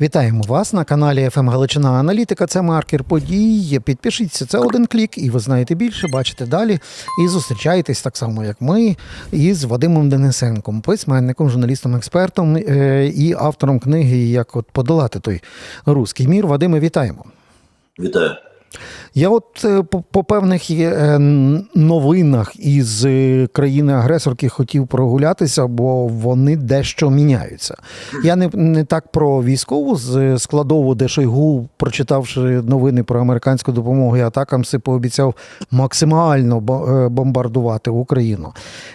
Вітаємо вас на каналі ФМ Галичина Аналітика. Це маркер подій. Підпишіться, це один клік, і ви знаєте більше, бачите далі. І зустрічаєтесь так само, як ми, із Вадимом Денисенком, письменником, журналістом, експертом е, і автором книги Як от подолати той руський мір. Вадиме, вітаємо. Вітаю. Я от е, по, певних е, новинах із е, країни-агресорки хотів прогулятися, бо вони дещо міняються. Я не, не так про військову складову, де Шойгу, прочитавши новини про американську допомогу і атакамси, пообіцяв максимально бомбардувати Україну.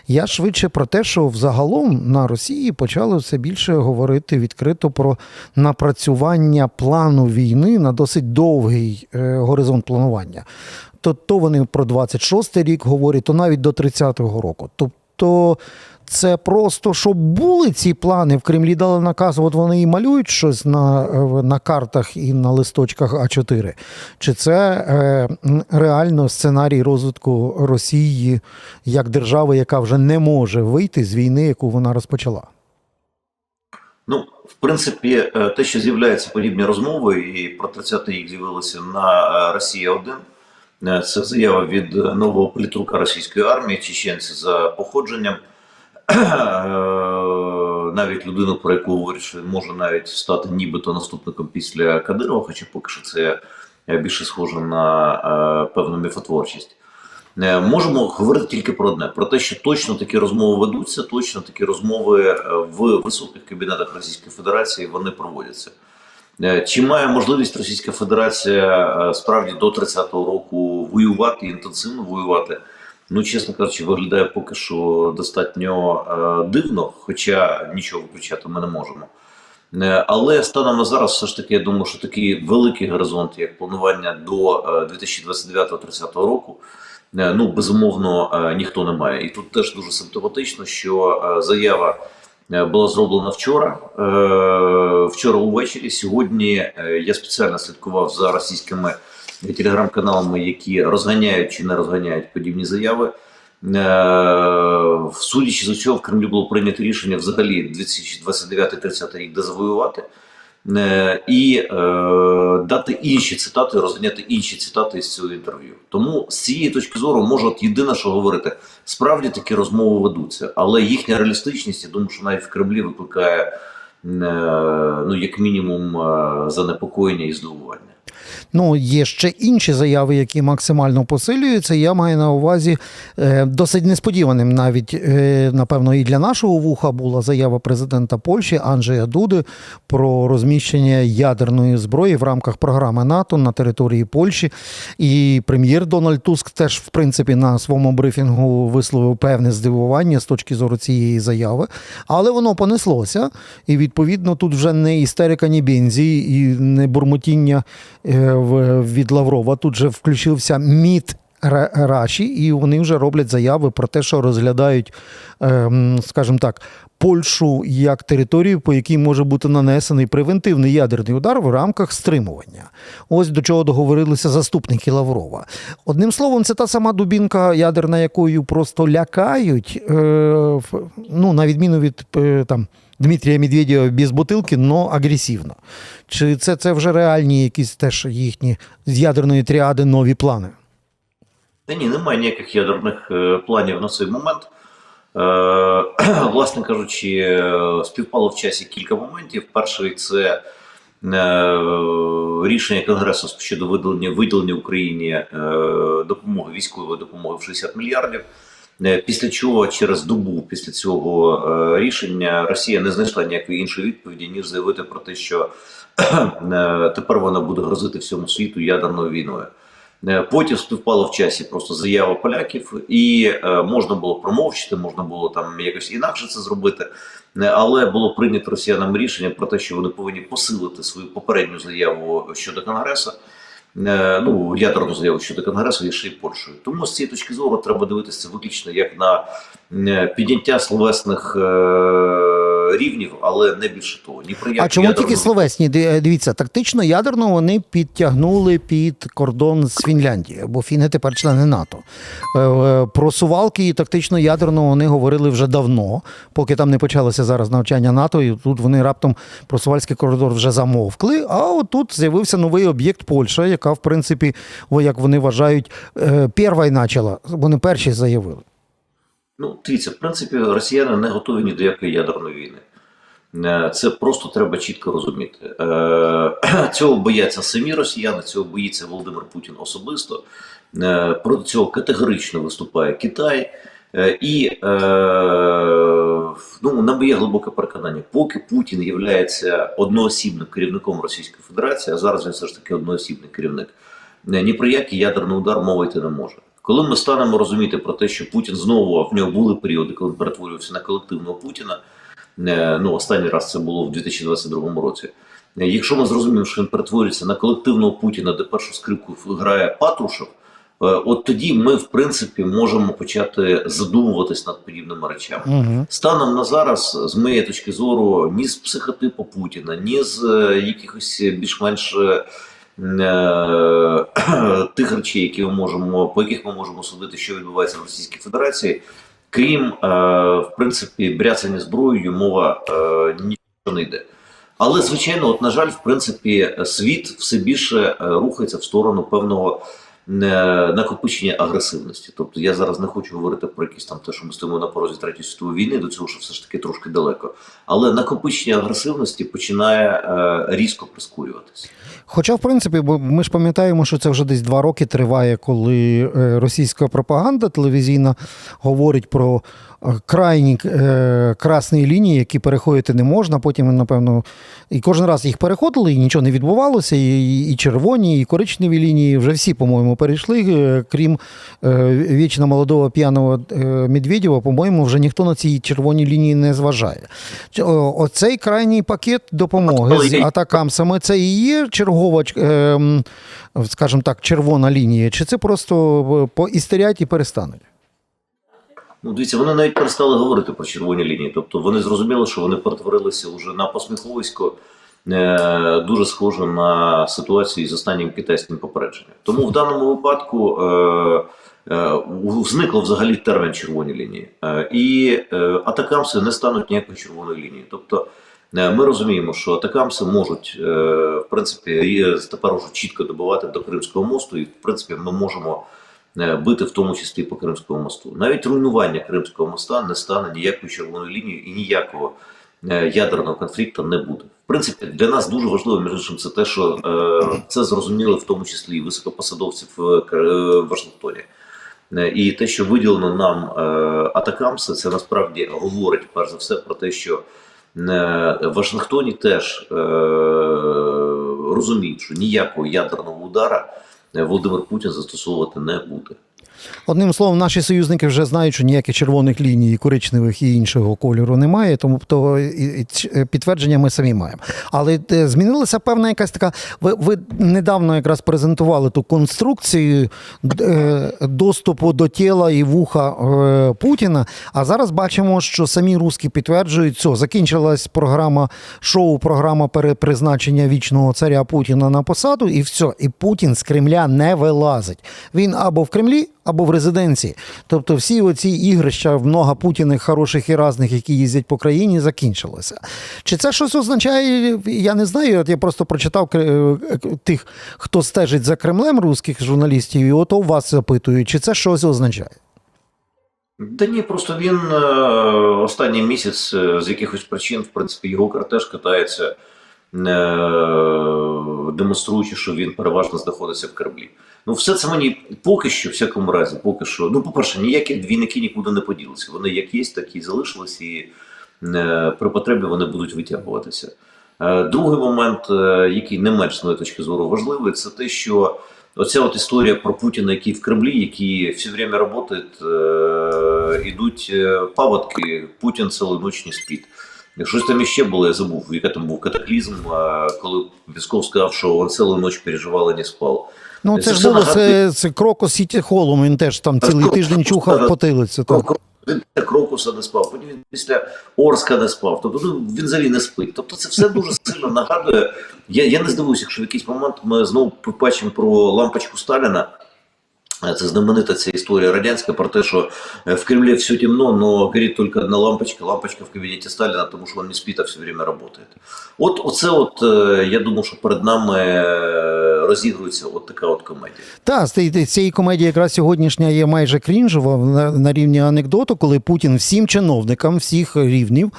Я швидше про те, що взагалом на Росії почали все більше говорити відкрито про напрацювання плану війни на досить довгий е, горизонт планування. То, то вони про 26-й рік говорять, то навіть до 30-го року. Тобто це просто, щоб були ці плани в Кремлі дали наказ, от вони і малюють щось на, е, на картах і на листочках А4. Чи це е, реально сценарій розвитку Росії як держави, яка вже не може вийти з війни, яку вона розпочала? В принципі, е, те, що з'являються подібні розмови, і про 30 рік з'явилося на е, Росія 1 е, це заява від нового політрука російської армії, чеченця за походженням. Навіть людину, про яку говорять, що може навіть стати нібито наступником після Кадирова, хоча поки що це більше схоже на певну міфотворчість. Е, Можемо говорити тільки про одне: про те, що точно такі розмови ведуться, точно такі розмови е, в високих кабінетах Російської Федерації вони проводяться. Е, Чи має можливість Російська Федерація справді до 30-го року воювати інтенсивно воювати? Ну, чесно кажучи, виглядає поки що достатньо дивно, хоча нічого виключати ми не можемо. Але станом на зараз, все ж таки, я думаю, що такий великий горизонт, як планування до е, 2029-30 року, ну безумовно е, ніхто не має. І тут теж дуже симптоматично, що е, заява е, була зроблена вчора. Е, Вчора увечері. Сьогодні е, я спеціально слідкував за російськими телеграм-каналами, які розганяють чи не розганяють подібні заяви. Е, Судячи з усього, в Кремлі було прийнято рішення взагалі 2029-30 рік де завоювати. Е, і е, дати інші цитати, розганяти інші цитати із цього інтерв'ю. Тому з цієї точки зору можу єдине, що говорити, справді такі розмови ведуться, але їхня реалістичність, я думаю, що навіть в Кремлі викликає е, ну, як мінімум е, занепокоєння і здивування. Ну, є ще інші заяви, які максимально посилюються. Я маю на увазі е, досить несподіваним, навіть е, напевно, і для нашого вуха була заява президента Польщі Анджея Дуди про розміщення ядерної зброї в рамках програми НАТО на території Польщі. І прем'єр Дональд Туск теж, в принципі, на своєму брифінгу висловив певне здивування з точки зору цієї заяви. Але воно понеслося, і відповідно тут вже не істерика, ні бензі, і не бурмотіння е, від Лаврова. Тут же включився МІД Раші, і вони вже роблять заяви про те, що розглядають, ем, скажімо так, Польщу як територію, по якій може бути нанесений превентивний ядерний удар в рамках стримування. Ось до чого договорилися заступники Лаврова. Одним словом, це та сама дубінка ядерна, якою просто лякають, е, ну, на відміну від е, там. Дмитрія Медведєва без бутилки, но агресивно. Чи це, це вже реальні якісь теж їхні з ядерної тріади нові плани? Та ні, немає ніяких ядерних е, планів на цей момент. Е, власне кажучи, е, співпало в часі кілька моментів. Перший це рішення Конгресу щодо виділення, виділення Україні допомоги, військової допомоги в 60 мільярдів. Е, Після чого через добу після цього е, рішення Росія не знайшла ніякої іншої відповіді, ніж заявити про те, що е, тепер вона буде грозити всьому світу ядерною війною. Потім співпало в часі просто заява поляків, і можна було промовчити, можна було там якось інакше це зробити. Але було прийнято росіянам рішення про те, що вони повинні посилити свою попередню заяву щодо конгресу. Е, Ну, ядерну заяву щодо конгресу й Польщею. Тому з цієї точки зору треба дивитися виключно як на е, підняття словесних е, рівнів, але не більше того. Ні про А чому ядерну- тільки словесні? Е, Дивіться, тактично ядерно вони підтягнули під кордон з Фінляндією, бо фіни тепер члени НАТО. Е, е, Про сувалки і тактично ядерно вони говорили вже давно, поки там не почалося зараз навчання НАТО, і тут вони раптом про сувальський коридор вже замовкли. А от тут з'явився новий об'єкт Польща, яка, в принципі, як вони вважають, перша почала. Вони перші заявили. Ну, дивіться, в принципі, росіяни не готові ні до якої ядерної війни. Е, Це просто треба чітко розуміти. Е, Цього бояться самі росіяни, цього боїться Володимир Путін особисто. Е, Проти цього категорично виступає Китай. І ну, на моє глибоке переконання, поки Путін є одноосібним керівником Російської Федерації, а зараз він все ж таки одноосібний керівник, ні про який ядерний удар мова йти не може. Коли ми станемо розуміти про те, що Путін знову в нього були періоди, коли він перетворювався на колективного Путіна. е, Ну, останній раз це було в 2022 році. Е, Якщо ми зрозуміємо, що він перетворюється на колективного Путіна, де першу скрипку грає Патрушев, е, от тоді ми, в принципі, можемо почати задумуватись над подібними речами. Угу. Станом на зараз, з моєї точки зору, ні з психотипу Путіна, ні з якихось більш-менш тих речей, які ми можемо, по яких ми можемо судити, що відбувається в Російській Федерації, крім е, в принципі бряцання зброєю, мова е, нічого не йде. Але звичайно, от на жаль, в принципі, світ все більше е, рухається в сторону певного е, накопичення агресивності. Тобто я зараз не хочу говорити про якісь там те, що ми стоїмо на порозі третьої світової війни, до цього що все ж таки трошки далеко. Але накопичення агресивності починає е, різко прискорюватися. Хоча, в принципі, ми ж пам'ятаємо, що це вже десь два роки триває, коли е, російська пропаганда телевізійна говорить про крайні е, красні лінії, які переходити не можна. Потім, напевно, і кожен раз їх переходили, і нічого не відбувалося. І, і червоні, і коричневі лінії вже всі, по-моєму, перейшли. е, Крім е, вічно молодого п'яного е, Медведєва, по-моєму, вже ніхто на ці червоні лінії не зважає. Оцей крайній пакет допомоги з атакам саме це і є чергова, е, скажімо так, червона лінія, чи це просто е, поістерять і перестануть? Ну, дивіться, вони навіть перестали говорити про червоні лінії. Тобто вони зрозуміли, що вони перетворилися вже на посміховисько, е, дуже схоже на ситуацію з останнім китайським попередженням. Тому в даному випадку е, е, зникло взагалі термін червоні лінії. Е, і е, атакамси не стануть ніякою червоною лінією. Тобто е, ми розуміємо, що атакамси можуть, е, в принципі, тепер уже чітко добивати до Кримського мосту, і в принципі ми можемо е, бити в тому числі по Кримському мосту. Навіть руйнування Кримського моста не стане ніякою червоною лінією і ніякого е, ядерного конфлікту не буде. В принципі, для нас дуже важливо, між іншим, це те, що е, це зрозуміли в тому числі і високопосадовці в е, Вашингтоні. Е, І те, що виділено нам е, атакамси, це насправді говорить перш за все про те, що е, в Вашингтоні теж е, розуміють, що ніякого ядерного удара е, Володимир Путін застосовувати не буде. Одним словом, наші союзники вже знають, що ніяких червоних ліній, коричневих і іншого кольору немає, тому то ц- підтвердження ми самі маємо. Але е, змінилася певна якась така. Ви, ви недавно якраз презентували ту конструкцію е, доступу до тіла і вуха е, Путіна. А зараз бачимо, що самі руски підтверджують, що закінчилась програма шоу, програма перепризначення вічного царя Путіна на посаду, і все. І Путін з Кремля не вилазить. Він або в Кремлі, або в резиденції. Тобто всі оці ігрища в много путіних хороших і разних, які їздять по країні, закінчилося. Чи це щось означає? Я не знаю. От я просто прочитав е, е, тих, хто стежить за Кремлем русських журналістів, і от у вас запитують, чи це щось означає? Да ні, просто він е, останній місяць з якихось причин, в принципі, його кортеж катається, демонструючи, що він переважно знаходиться в Кремлі. Ну, все це мені поки що, в всякому разі, поки що. Ну, по-перше, ніякі двійники нікуди не поділися. Вони як є, так і залишились, і е, при потребі вони будуть витягуватися. Е, Другий момент, е, який не менш з моєї точки зору важливий, це те, що оця от історія про Путіна, який в Кремлі, який все время працює, е, ідуть е, паводки, Путін цілу ніч не спить. Щось там іще було, я забув, яка там був катаклізм, коли Пісков сказав, що він цілу ніч переживав і не спав. Ну, Це це ж було це, це Крокос Сіті Холом, він теж там цілий Крокос, тиждень чухав потилицю. Він після Крокуса не спав, потім він після Орска не спав. Тобто ну, він взагалі не спить. Тобто це все дуже сильно нагадує. Я, я не здивуюся, якщо в якийсь момент ми знову побачимо про лампочку Сталіна. Е, Це знаменита ця історія радянська про те, що е, в Кремлі все темно, но горить тільки одна лампочка, лампочка в кабінеті Сталіна, тому що він не спить, а все время працює. От оце, от я думаю, що перед нами е, розігрується от така от комедія. Та з цієї- комедії якраз сьогоднішня є майже крінжова на, рівні анекдоту, коли Путін всім чиновникам всіх рівнів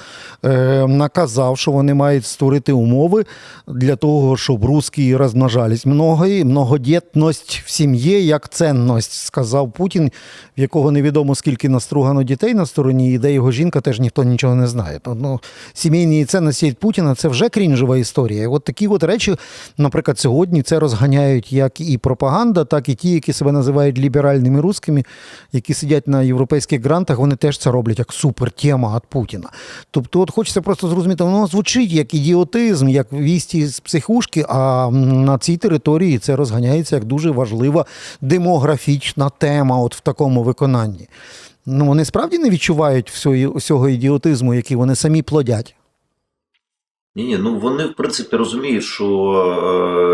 е, наказав, що вони мають створити умови для того, щоб русські розмножались много, многодітність в сім'ї як цінність, сказав Путін, в якого невідомо скільки настругано дітей на стороні, і де його жінка теж ніхто нічого не знає. То, Ну, сімейні цінності Путіна це вже крінжова історія. От такі от речі, наприклад, сьогодні це розганяють як і пропаганда, так і ті, які себе називають ліберальними русскими, які сидять на європейських грантах, вони теж це роблять як супертема від Путіна. Тобто, от хочеться просто зрозуміти, воно звучить як ідіотизм, як вісті з психушки, а на цій території це розганяється як дуже важлива демографічна тема, от в такому виконанні. Ну, вони справді не відчувають всього, всього ідіотизму, який вони самі плодять. Ні, ні, ну вони в принципі розуміють, що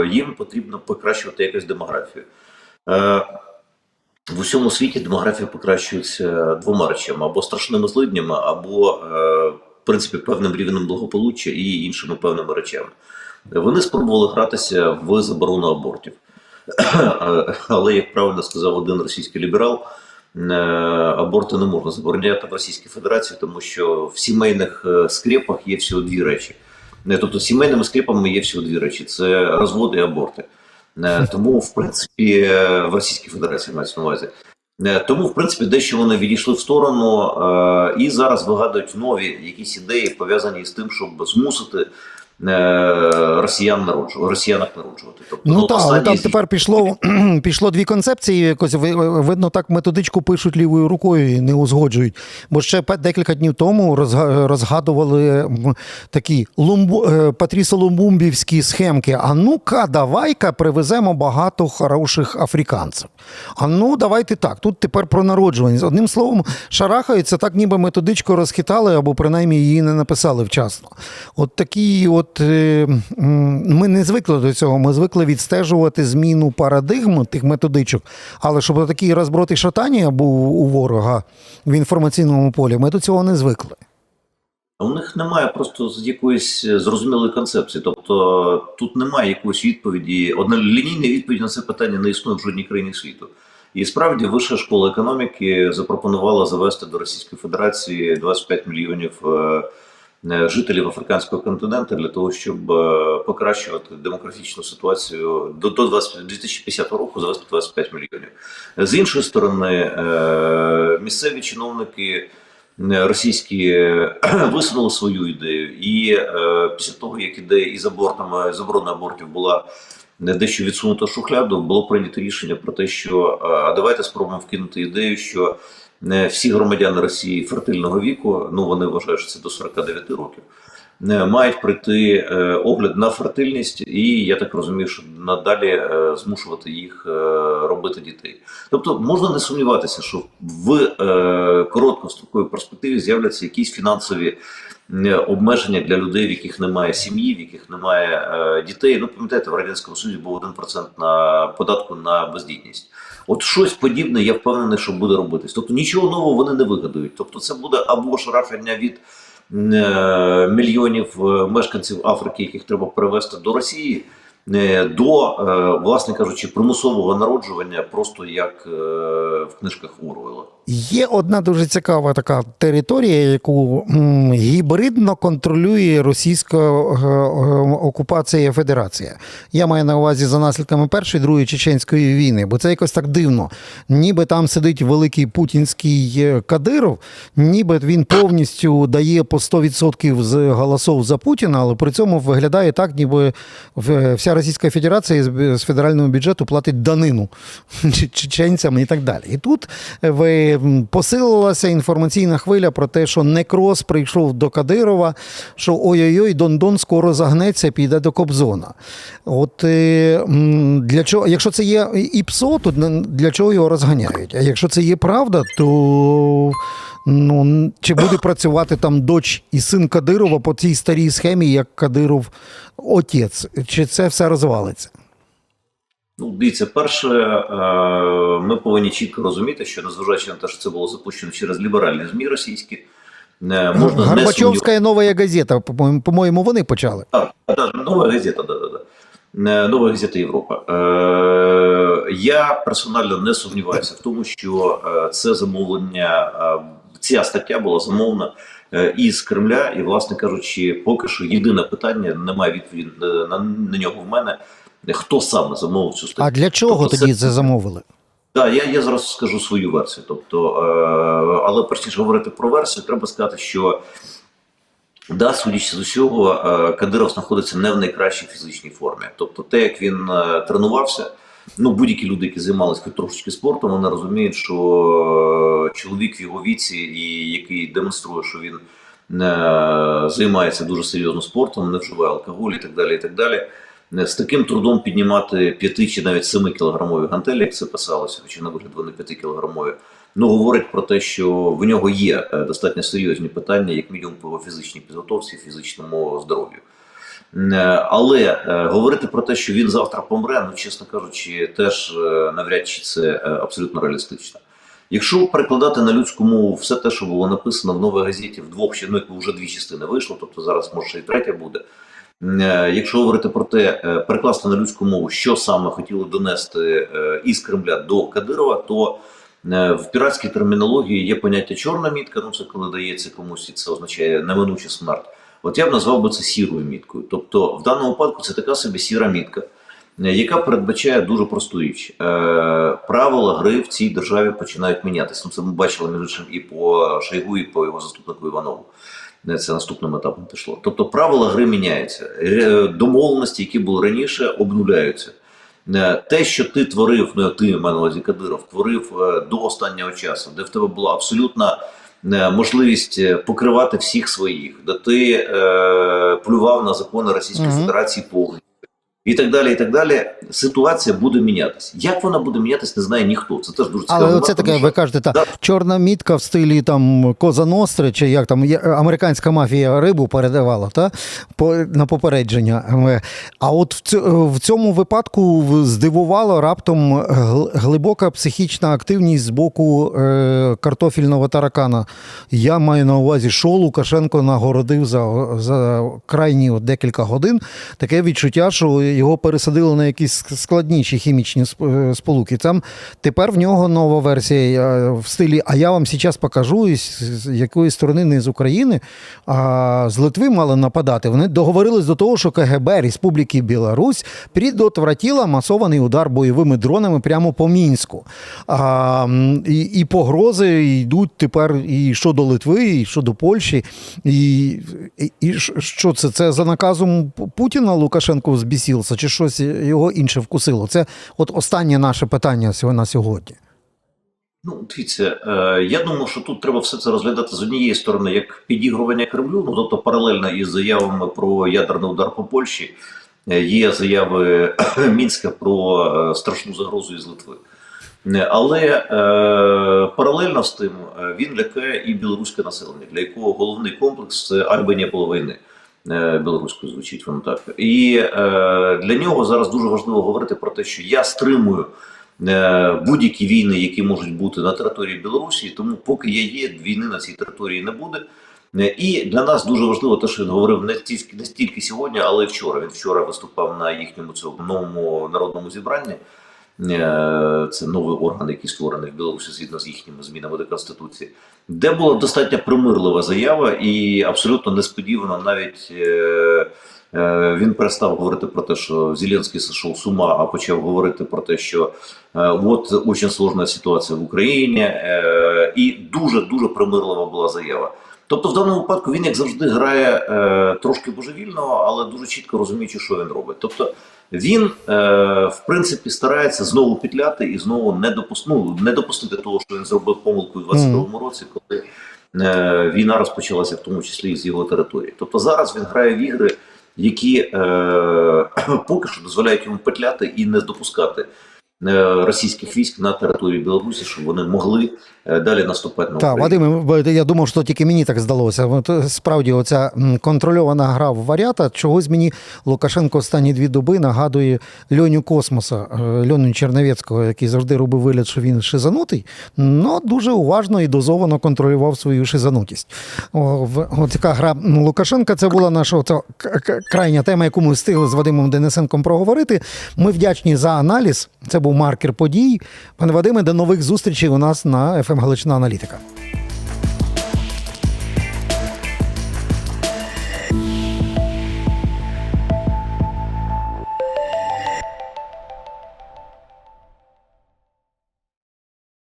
е, їм потрібно покращувати якось демографію. Е, в усьому світі демографія покращується двома речами: або страшними злиднями, або, е, в принципі, певним рівнем благополуччя і іншими певними речами. Вони спробували гратися в заборону абортів. Але, як правильно сказав один російський ліберал, е, аборти не можна забороняти в Російській Федерації, тому що в сімейних е, скрепах є всього дві речі. Е, Тобто сімейними скрепами є всього дві речі: це розводи і аборти. Тому, в принципі, в Російській Федерації мається на увазі. Тому, в принципі, дещо вони відійшли в сторону і зараз вигадують нові якісь ідеї, пов'язані з тим, щоб змусити росіян народжувати, росіянок народжувати. Тобто, Ну так, але там тепер пішло, пішло дві концепції. Якось видно, так методичку пишуть лівою рукою і не узгоджують. Бо ще декілька днів тому розгадували такі лумбу, е, патрісо-лумбумбівські схемки. А ну-ка, давай-ка привеземо багато хороших африканців. А ну, давайте так. Тут тепер про народжуваність. Одним словом, шарахаються, так ніби методичку розхитали, або принаймні її не написали вчасно. От такі, от е, м, ми не звикли до цього. Ми звикли відстежувати зміну парадигм тих методичок. Але щоб такий розброд і шатання був у ворога в інформаційному полі, ми до цього не звикли. У них немає просто якоїсь е, зрозумілої концепції. Тобто тут немає якоїсь відповіді. Однолінійної відповіді на це питання не існує в жодній країні світу. І справді Вища школа економіки запропонувала завести до Російської Федерації 25 мільйонів е, е, жителів африканського континенту для того, щоб е, покращувати демографічну ситуацію до, до 20, 2050 року завести 25 мільйонів. З іншої сторони, е, місцеві чиновники е, російські е, висунули свою ідею, і е, після того, як ідея із абортами заборона абортів була не дещо відсунута шухляду, було прийнято рішення про те, що е, а давайте спробуємо вкинути ідею, що е, всі громадяни Росії фертильного віку, ну вони вважають, що це до 49 років. е, Мають пройти е, огляд на фертильність, і я так розумію, що надалі е, змушувати їх е, робити дітей. Тобто можна не сумніватися, що в е, короткостроковій перспективі з'являться якісь фінансові е, обмеження для людей, в яких немає сім'ї, в яких немає е, дітей. Ну пам'ятаєте, в радянському Союзі був 1% на податку на бездітність. От щось подібне, я впевнений, що буде робитись. Тобто нічого нового вони не вигадують. Тобто, це буде або шарахання від е, мільйонів е, мешканців Африки, яких треба перевести до Росії, е, до, е, власне кажучи, примусового народжування, просто як в книжках Орвела. Є одна дуже цікава така територія, яку гібридно контролює російська е, е, окупація Федерація. Я маю на увазі за наслідками Першої Другої Чеченської війни, бо це якось так дивно. Ніби там сидить великий путінський е, Кадиров, ніби він повністю дає по 100% з голосів за Путіна, але при цьому виглядає так, ніби вся Російська Федерація з федерального бюджету платить данину чеченцям і так далі. І тут ви посилилася інформаційна хвиля про те, що некроз прийшов до Кадирова, що ой-ой-ой, Дондон скоро загнеться, піде до Кобзона. От е, для чого, якщо це є і ПСО, то для чого його розганяють? А якщо це є правда, то ну, чи буде працювати там доч і син Кадирова по цій старій схемі, як Кадиров отець? Чи це все розвалиться? Ну, дивіться, перше, е, ми повинні чітко розуміти, що незважаючи на те, що це було запущено через ліберальні ЗМІ російські, е, можна не сумніватися. Нова газета, по-моєму, по-моєму, вони почали. Так, да, нова газета, да, да, да. Е, Нова газета Європа. Я персонально не сумніваюся в тому, що це замовлення, ця стаття була замовлена із Кремля, і, власне кажучи, поки що єдине питання, немає відповіді на нього в мене. Хто саме замовив цю статтю? А для чого Тобто тоді це замовили? Так, я, я зараз скажу свою версію. Тобто, е, але перш ніж говорити про версію, треба сказати, що да, судячи з усього, е, Кадиров знаходиться не в найкращій фізичній формі. Тобто, те, як він е, тренувався, ну будь-які люди, які займалися трошечки спортом, вони розуміють, що е, чоловік в його віці, і який демонструє, що він е, займається дуже серйозно спортом, не вживає алкоголь і так далі. І так далі. З таким трудом піднімати 5 чи навіть 7 кілограмові гантелі, як це писалося, хоча на вигляд вони 5 кілограмові, ну говорить про те, що в нього є е, достатньо серйозні питання, як мінімум по фізичній підготовці, фізичному здоров'ю. Е, Але е, говорити про те, що він завтра помре, ну чесно кажучи, теж е, навряд чи це е, абсолютно реалістично. Якщо перекладати на людську мову все те, що було написано в новій газеті в двох ну, вже дві частини вийшло, тобто зараз може й третя буде. Е, Якщо говорити про те, е, перекласти на людську мову, що саме хотіли донести е, із Кремля до Кадирова, то в піратській термінології є поняття чорна мітка, ну це коли дається комусь, і це означає неминуча смерть. От я б назвав би це сірою міткою. Тобто, в даному випадку це така собі сіра мітка, яка передбачає дуже просту річ. Правила гри в цій державі починають мінятися. Ну, це ми бачили між іншим і по Шойгу, і по його заступнику Іванову. Це наступним етапом пішло. Тобто правила гри міняються. Домовленості, які були раніше, обнуляються. Е, Те, що ти творив, ну ти увазі Кадиров, творив е, до останнього часу, де в тебе була абсолютна е, можливість покривати всіх своїх, де ти е, плював на закони Російської Мгм. Федерації повністю. І так далі, і так далі. Ситуація буде мінятися. Як вона буде мінятися, не знає ніхто. Це теж дуже цікаво. Але це таке, ви кажете, та Да. чорна мітка в стилі там Коза Ностри, чи як там американська мафія рибу передавала, та по на попередження. Е, А от в цьо- в цьому випадку здивувало раптом глибока психічна активність з боку е, картофільного таракана. Я маю на увазі, що Лукашенко нагородив за, за крайні от декілька годин. Таке відчуття, що його пересадили на якісь складніші хімічні е, сполуки. Там тепер в нього нова версія е, в стилі А я вам зараз покажу, з якої сторони не з України, а з Литви мали нападати. Вони договорились до того, що КГБ Республіки Білорусь предотвратила масований удар бойовими дронами прямо по Мінську. А, і, і погрози йдуть тепер і щодо Литви, і щодо Польщі. І, і, і що це? Це за наказом Путіна Лукашенко збісівся, чи щось його інше вкусило? Це от останнє наше питання на сьогодні. Ну, дивіться, е, я думаю, що тут треба все це розглядати з однієї сторони як підігрування Кремлю, ну тобто паралельно із заявами про ядерний удар по Польщі, е, є заяви Мінська про е, страшну загрозу із Литви. Але е, паралельно з тим він лякає і білоруське населення, для якого головний комплекс це війни. Е, Білоруською звучить воно так. І е, для нього зараз дуже важливо говорити про те, що я стримую е, будь-які війни, які можуть бути на території Білорусі, тому поки я є, війни на цій території не буде. Е, І для нас дуже важливо те, що він говорив не тільки не стільки сьогодні, але й вчора. Він вчора виступав на їхньому цьому новому народному зібранні. Е, Це новий орган, який створений в Білорусі згідно з їхніми змінами до конституції, де була достатньо примирлива заява, і абсолютно несподівано навіть е, е, він перестав говорити про те, що Зеленський сошов з ума, а почав говорити про те, що от дуже складна ситуація в Україні, і дуже дуже примирлива була заява. Тобто, в даному випадку він, як завжди, грає е, трошки божевільного, але дуже чітко розуміючи, що він робить. Тобто він, е, в принципі, старається знову петляти і знову не, допус... ну, не допустити того, що він зробив помилку у 22-му році, коли е, війна розпочалася, в тому числі і з його території. Тобто зараз він грає в ігри, які е, поки що дозволяють йому петляти і не допускати російських військ на території Білорусі, щоб вони могли е, далі наступати на Так, Вадим, я думав, що тільки мені так здалося. Е, справді, оця контрольована гра в варіата, чогось мені Лукашенко останні дві доби нагадує Льоню Космоса, е, Льоню Черновецького, який завжди робив вигляд, що він шизанутий, але дуже уважно і дозовано контролював свою шизанутість. О, така гра Лукашенка це була наша оця крайня тема, яку ми встигли з Вадимом Денисенком проговорити. Ми вдячні за аналіз. Це був маркер подій. Пане Вадиме, до нових зустрічей у нас на ФМ Галичина Аналітика.